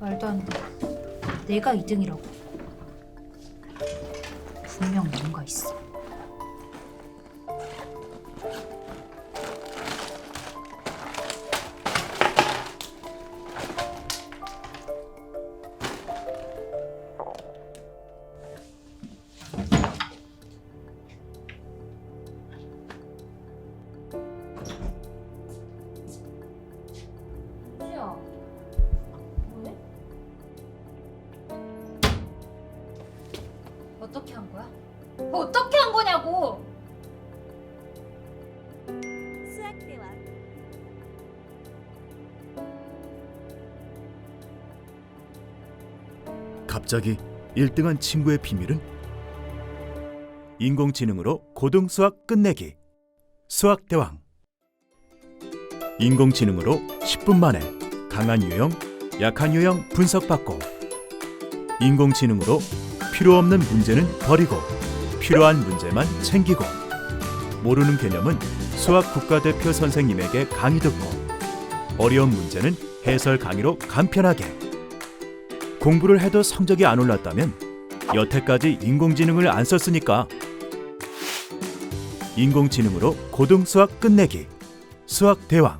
말도 안 돼. 내가 2등이라고. 분명 뭔가 있어. 어떻게 한 거야? 어떻게 한 거냐고! 수학 대왕. 갑자기 1등한 친구의 비밀은? 인공지능으로 고등 수학 끝내기. 수학 대왕. 인공지능으로 10분 만에 강한 유형, 약한 유형 분석받고. 인공지능으로 필요 없는 문제는 버리고 필요한 문제만 챙기고. 모르는 개념은 수학 국가대표 선생님에게 강의 듣고 어려운 문제는 해설 강의로 간편하게. 공부를 해도 성적이 안 올랐다면 여태까지 인공지능을 안 썼으니까. 인공지능으로 고등 수학 끝내기 수학 대왕